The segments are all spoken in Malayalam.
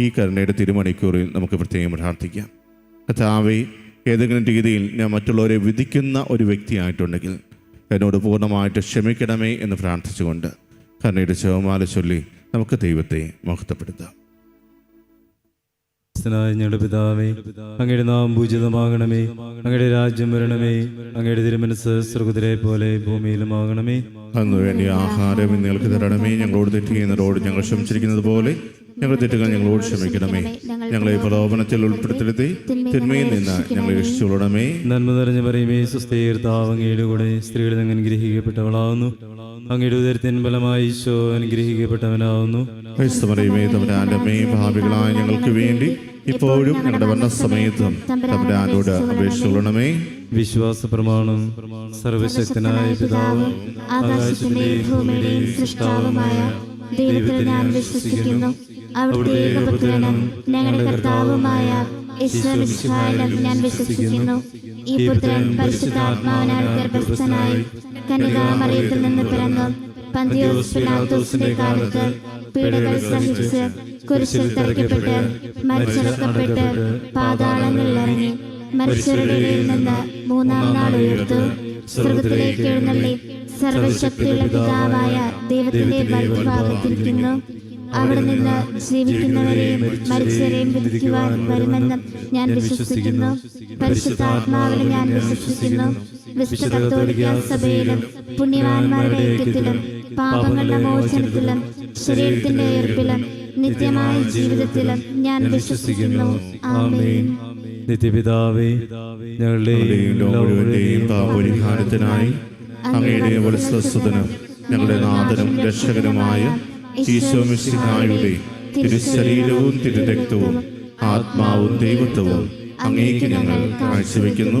ഈ കരുണയുടെ തിരുമണിക്കൂറിൽ നമുക്ക് പ്രത്യേകം പ്രാർത്ഥിക്കാം. കഥാവേ ഏതെങ്കിലും രീതിയിൽ ഞാൻ മറ്റുള്ളവരെ വിധിക്കുന്ന ഒരു വ്യക്തിയായിട്ടുണ്ടെങ്കിൽ എന്നോട് പൂർണമായിട്ട് ക്ഷമിക്കണമേ എന്ന് പ്രാർത്ഥിച്ചുകൊണ്ട് കരുണയുടെ ശവമാല ചൊല്ലി നമുക്ക് ദൈവത്തെ മഹത്വപ്പെടുത്താം. ഞങ്ങളുടെ പിതാവേ അങ്ങയുടെ നാം പൂജിതമാകണമേ. അങ്ങയുടെ രാജ്യം വരണമേ. അങ്ങയുടെ തിരുമനസ് സ്വർഗത്തിലെ പോലെ ഭൂമിയിലും ആകണമേ അന്ന് വേണ്ടി ആഹാരം നിങ്ങൾക്ക് തരണമേ. ഞങ്ങളോട് തെറ്റ് ചെയ്യുന്നവരോട് ഞങ്ങൾ ക്ഷമിച്ചിരിക്കുന്നത് പോലെ ഞങ്ങൾ തെറ്റുകൾ ഞങ്ങളോട് ക്ഷമിക്കണമേ. ഞങ്ങളെ പ്രലോഭനത്തിൽ ഉൾപ്പെടുത്തരുതേ. തിന്മയിൽ നിന്ന് ഞങ്ങളെ രക്ഷിച്ചുകൊള്ളണമേ. നന്മ നിറഞ്ഞ പറയുമേ സുസ്ഥീർത്താവ് അങ്ങയുടെ കൂടെ സ്ത്രീകൾ അങ്ങ് അനുഗ്രഹിക്കപ്പെട്ടവളാവുന്നു. അങ്ങയുടെ ഉദരത്തിൻ ഫലമായി ഈശോ അനുഗ്രഹിക്കപ്പെട്ടവനാവുന്നു. ക്രൈസ്തവരെയുമേ തമ്മിൽ ആന്റമ്മേ ഭാവികളായ ഞങ്ങൾക്ക് വേണ്ടി ഇപ്പോഴും ഞങ്ങളുടെ വർണസമയത്തും തമ്മിൽ ആനോട് അപേക്ഷിച്ചുകൊള്ളണമേ. വിശ്വാസ പ്രമാണം സർവശക്തനായ പിതാവ് ആകാശത്തിലെയും ഭൂമിയിലെയും സൃഷ്ടാവുമായ ദൈവത്തെ ഞാൻ വിശ്വസിക്കുന്നു. അവിടുത്തെ ഏകപുത്രനും ഞങ്ങളുടെ കർത്താവുമായ ഈശ്വരവിശ്വാസം ഞാൻ വിശ്വസിക്കുന്നു. ഈ പുത്രൻ പരിശുദ്ധാത്മാവിനാൽ ഗർഭസ്ഥനായി കനികാമറിയത്തിൽ നിന്ന് പിറന്നു. പന്തിയോസ് പിലാത്തോസിന്റെ കാലത്ത് പീഡകൾ സഹിച്ച് കുരിശിൽ തറയ്ക്കപ്പെട്ട് മരിച്ചടക്കപ്പെട്ട് പാതാളങ്ങളിൽ ഇറങ്ങി മരിച്ചവരുടെ നിന്ന് മൂന്നാം നാൾ ഉയർത്തു സ്വർഗത്തിലേക്ക് എഴുന്നള്ളി. സർവശക്തിയുള്ള പിതാവായ ദൈവത്തിന്റെ വലതുഭാഗത്തിരിക്കുന്നു. അവിടെ നിന്ന് ജീവിക്കുന്നവരെയും മരിച്ചവരെയും വിധിക്കുവാൻ വരുമെന്നും ഞാൻ വിശ്വസിക്കുന്നു. പരിശുദ്ധാത്മാവിനെ ഞാൻ വിശ്വസിക്കുന്നു. വിശുദ്ധ കത്തോലിക്ക സഭയിലും പുണ്യവാന്മാരുടെ ഐക്യത്തിലും പാപങ്ങളുടെ മോചനത്തിലും ശരീരത്തിന്റെ ഉയർപ്പിലും നിത്യമായ ജീവിതത്തിലും ഞാൻ വിശ്വസിക്കുന്നു. ആമേൻ. നിത്യപിതാവേ ഞങ്ങളുടെ ലോകം മുഴുവന്റെയും പാപപരിഹാരത്തിനായി അങ്ങയുടെ വത്സസ്വതനും ഞങ്ങളുടെ നാഥനും രക്ഷകനുമായ ഈശോ മിശിഹായുടെ തിരുശരീരവും തിരുരക്തവും ആത്മാവും ദൈവത്വവും അങ്ങേക്ക് ഞങ്ങൾ കാഴ്ചവെക്കുന്നു.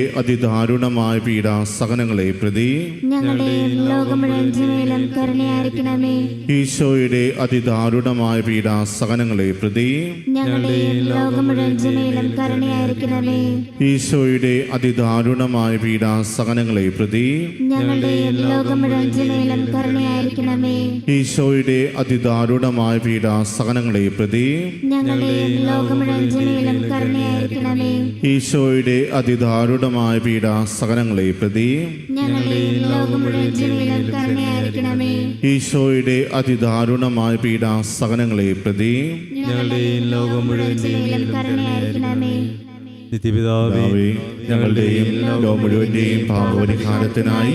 ഈശോയുടെ അതിദാരുണമായ പീഡാസഹനങ്ങളെ പ്രതി ഈശോയുടെ അതിദാരുണമായ പീഡാസഹനങ്ങളെ പ്രതി ഈശോയുടെ അതിദാരുണമായ പീഡാസഹനങ്ങളെ പ്രതി ഞങ്ങളുടെ ലോകം മേലും ഈശോയുടെ അതിദാരുണമായ പീഡാസഹനങ്ങളെ പ്രതി ഞങ്ങളുടെയും ലോകം മുഴുവന്റെ ഈശോയുടെ അതിദാരുണമായ പീഡാസഹനങ്ങളെ പ്രതി ഈശോയുടെ അതിദാരുണമായ പീഡാസഹനങ്ങളെ പ്രതി ഞങ്ങളുടെയും ലോകം മുഴുവന്റെ മേലും നിത്യപിതാവേ ഞങ്ങളുടെയും ലോകം മുഴുവന്റെയും പാപപരിഹാരത്തിനായി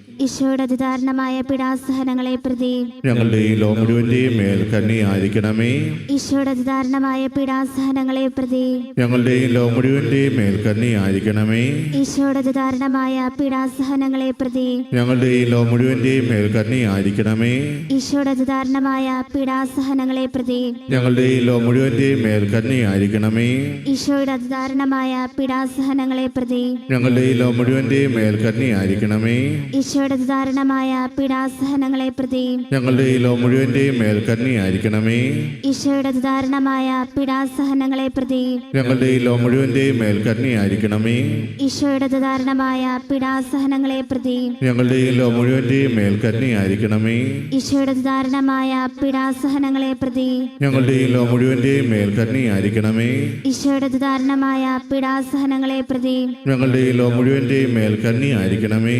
ഈശോയുടെ അതിദാരണമായ പിടാസഹനങ്ങളെ പ്രതി ഞങ്ങളുടെ ഈ മുഴുവന്റെയും മേൽ കണ്ണിയായിരിക്കണമേ. ഈശോയുടെ അതിദാരണമായ പിടാസഹനങ്ങളെ പ്രതി ഞങ്ങളുടെ ഈ മുഴുവന്റെയും മേൽ കണ്ണിയായിരിക്കണമേ. ഈശോയുടെ അതിദാരണമായ പിടാസഹനങ്ങളെ പ്രതി ഞങ്ങളുടെ ഈ മുഴുവന്റെയും മേൽ കണ്ണിയായിരിക്കണമേ. ഈശോയുടെ അതിദാരണമായ പിടാസഹനങ്ങളെ പ്രതി ഞങ്ങളുടെ ഈ മുഴുവന്റെയും മേൽ കണ്ണിയായിരിക്കണമേ. ഈശോയുടെ അതിദാരണമായ പിടാസഹനങ്ങളെ പ്രതി ഞങ്ങളുടെ ഈ മുഴുവന്റെയും മേൽ കണ്ണിയായിരിക്കണമേ. ഈശോയുടെ അതിദാരുണമായ പീഡാസഹനങ്ങളെ പ്രതി ഞങ്ങളുടെ ഈ ലോ മുഴുവന്റെയും മേൽ കന്നിയായിരിക്കണമേ ഈശോയുടെ ധാരണമായ പീഡാസഹനങ്ങളെ പ്രതി ഞങ്ങളുടെ ഈ ലോ മുഴുവന്റെയും മേൽ കന്നിയായിരിക്കണമേ ഈശോയുടെ ധാരണമായ പീഡാസഹനങ്ങളെ പ്രതി ഞങ്ങളുടെ ഈ ലോ മുഴുവന്റെയും മേൽ കന്നിയായിരിക്കണമേ ഈശോയുടെ ധാരണമായ പീഡാസഹനങ്ങളെ പ്രതി ഞങ്ങളുടെ ഈ ലോ മുഴുവന്റെയും മേൽ കന്നിയായിരിക്കണമേ ഈശോയുടെ ധാരണമായ പീഡാസഹനങ്ങളെ പ്രതി ഞങ്ങളുടെ ഈ ലോ മുഴുവന്റെയും മേൽ കണ്ണിയായിരിക്കണമേ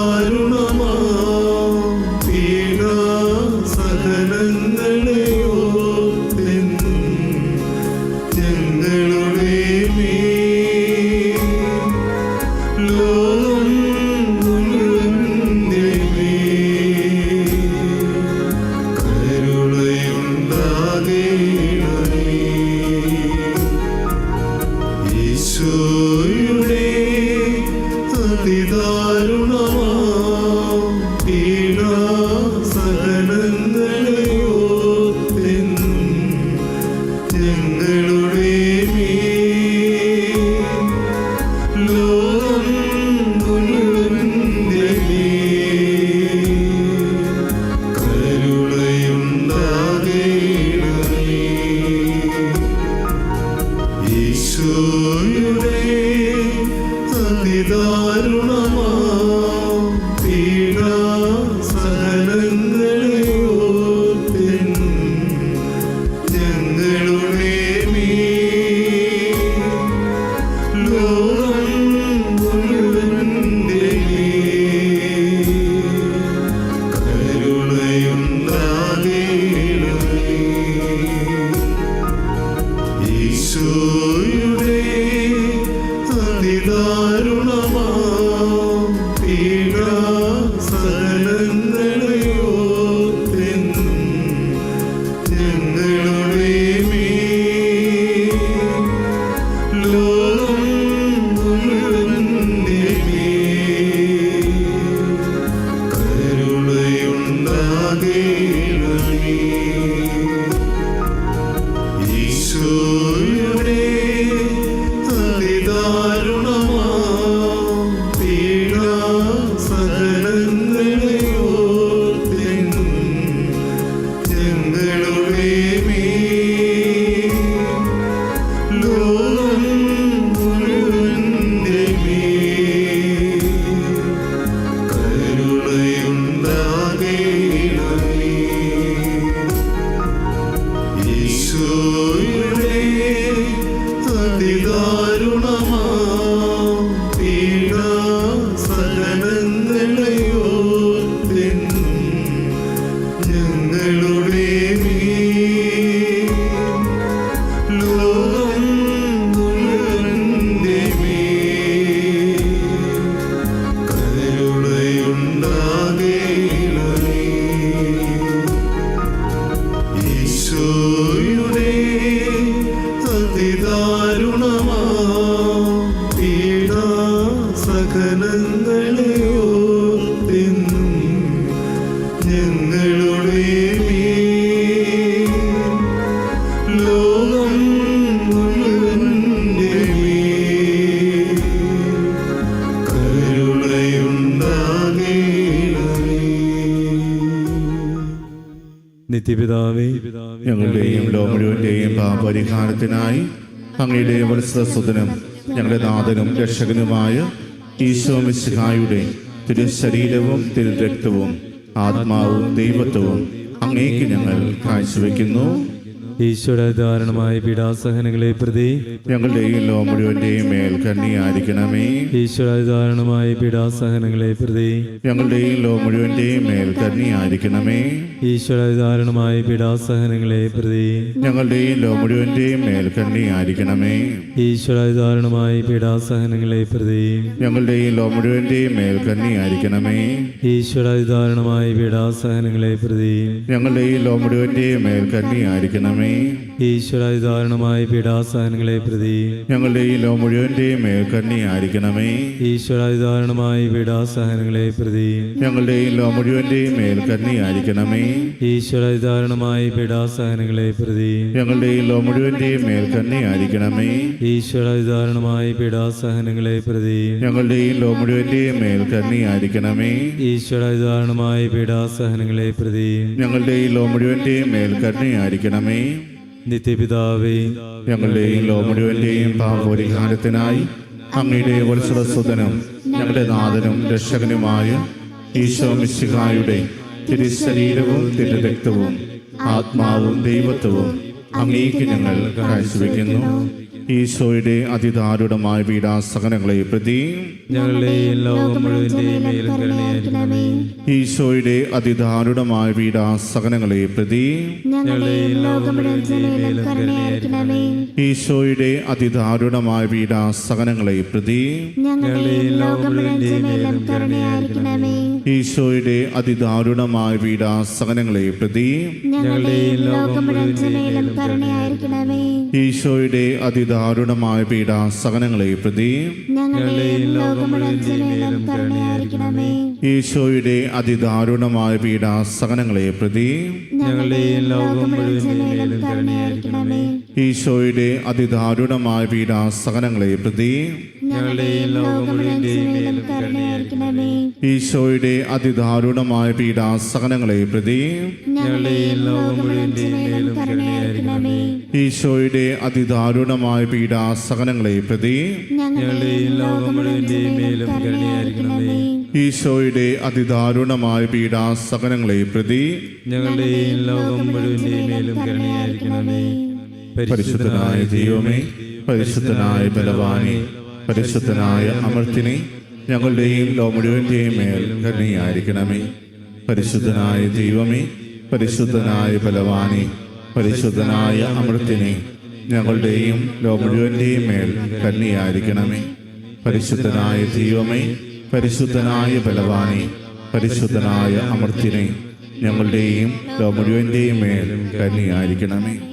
verdadeiro. ലോകം നിത്യപിതാവേ ഞങ്ങളുടെയും ലോകമുഴുവന്റെയും പാപരിഹാരത്തിനായി അങ്ങയുടെ വത്സരസുതനും ഞങ്ങളുടെ നാഥനും രക്ഷകനുമായ ഈശോ മിശിഹായുടെ തിരുശരീരവും തിരുരക്തവും ആത്മാവും ദൈവത്വവും അങ്ങേക്ക് ഞങ്ങൾ കാഴ്ചവെക്കുന്നു. ഈശോയുടെ ധാരണമായ പീഡാസഹനങ്ങളെ പ്രതി ഞങ്ങളുടെയും ലോ മുഴുവന്റെയും മേൽ കണ്ണിയായിരിക്കണമേ. ഈശോയുടെ ധാരണമായ പീഡാസഹനങ്ങളെ പ്രതി ഞങ്ങളുടെയും ലോ മുഴുവന്റെയും മേൽ കണ്ണിയായിരിക്കണമേ. ഈശോയുടെ ധാരണമായ പീഡാസഹനങ്ങളെ പ്രതി ഞങ്ങളുടെയും ലോ മുഴുവന്റെയും മേൽ കണ്ണിയായിരിക്കണമേ. ഈശോയുടെ ധാരണമായ പീഡാസഹനങ്ങളെ പ്രതി ഞങ്ങളുടെയും ലോ മുഴുവന്റെയും മേൽ കണ്ണിയായിരിക്കണമേ. ഈശോയുടെ ധാരണമായ പീഡാസഹനങ്ങളെ പ്രതി ഞങ്ങളുടെയും ലോ മുഴുവന്റെയും മേൽ കണ്ണിയായിരിക്കണമേ. me. ഈശ്വരായ ദാരുണമായ പീഡാസഹനങ്ങളെ പ്രതി ഞങ്ങളുടെ ഈ ലോ മുഴുവന്റെയും മേൽക്കണ്ണി കണ്ണിയായിരിക്കണമേ. ഈശ്വരായ ദാരുണമായ പീഡാസഹനങ്ങളെ പ്രതി ഞങ്ങളുടെ ഈ ലോ മുഴുവന്റെയും മേൽ കണ്ണിയായിരിക്കണമേ. ഈശ്വരായ ദാരുണമായ പീഡാസഹനങ്ങളെ പ്രതി ഞങ്ങളുടെ ഈ ലോ മുഴുവന്റെയും മേൽ കണ്ണിയായിരിക്കണമേ. ഈശ്വരായ ദാരുണമായ പീഡാസഹനങ്ങളെ പ്രതി ഞങ്ങളുടെ ഈ ലോ മുഴുവന്റെയും മേൽ കണ്ണിയായിരിക്കണമേ. ഈശ്വരായ ദാരുണമായ പീഡാസഹനങ്ങളെ പ്രതി ഞങ്ങളുടെ ഈ ലോ മുഴുവന്റെയും മേൽ കണ്ണിയായിരിക്കണമേ. നിത്യപിതാവേ ഞങ്ങളുടെയും ലോ മുഴുവന്റെയും പാപപരിഹാരത്തിനായി അങ്ങയുടെ വത്സരസുതനും ഞങ്ങളുടെ നാഥനും രക്ഷകനുമായ ഈശോ മിശിഹായുടെ തിരുശരീരവും തിരുരക്തവും ആത്മാവും ദൈവത്വവും അങ്ങേക്ക് ഞങ്ങൾ കാഴ്ചവെക്കുന്നു. ഈശോയുടെ അതിദാരുണമായ പീഡാസഹനങ്ങളെ പ്രതി ഈശോയുടെ അതിദാരുണമായ പീഡാസഹനങ്ങളെ പ്രതി ഈശോയുടെ അതിദാരുണമായ പീഡാസഹനങ്ങളെ പ്രതി ഞങ്ങളെ ലോകം മുഴുവൻ കരുണയായിരിക്കണമേ. ഈശോയുടെ അതിദാരുണമായ പീഡാസഹനങ്ങളെ പ്രതി ഈശോയുടെ അതിദാരുണമായ പീഡാസഹനങ്ങളെ പ്രതി ഈശോയുടെ അതിദാരുണമായ പീഡാസഹനങ്ങളെ പ്രതി ഈശോയുടെ അതിദാരുണമായ പീഡാസഹനങ്ങളെ പ്രതി ഞങ്ങളുടെയും ലോകം മുഴുവന്റെയും മേലും കരുണയായിരിക്കണമേ. ഈശോയുടെ അതിദാരുണമായ പീഡാസഹനങ്ങളെ പ്രതി ഈശോയുടെ അതിദാരുണമായ പീഡാസഹനങ്ങളെ പ്രതി ഈശോയുടെ അതിദാരുണമായ പീഡാസഹനങ്ങളെ പ്രതി ഞങ്ങളുടെയും ലോകം മുഴുവന്റെയും മേലും കരുണയായിരിക്കണമേ. പരിശുദ്ധനായ ദൈവമേ പരിശുദ്ധനായ ബലവാനെ പരിശുദ്ധനായ അമർത്തിനെ ഞങ്ങളുടെയും ലോ മുഴുവന്റെയും മേൽ കരുണയായിരിക്കണമേ. പരിശുദ്ധനായ ദൈവമേ പരിശുദ്ധനായ ബലവാനെ പരിശുദ്ധനായ അമൃത്തിനെ ഞങ്ങളുടെയും ലോ മുഴുവന്റെയും മേൽ കരുണയായിരിക്കണമേ. പരിശുദ്ധനായ ദൈവമേ പരിശുദ്ധനായ ബലവാനെ പരിശുദ്ധനായ അമൃത്തിനെ ഞങ്ങളുടെയും ലോ മുഴുവന്റെയും മേൽ കരുണയായിരിക്കണമേ.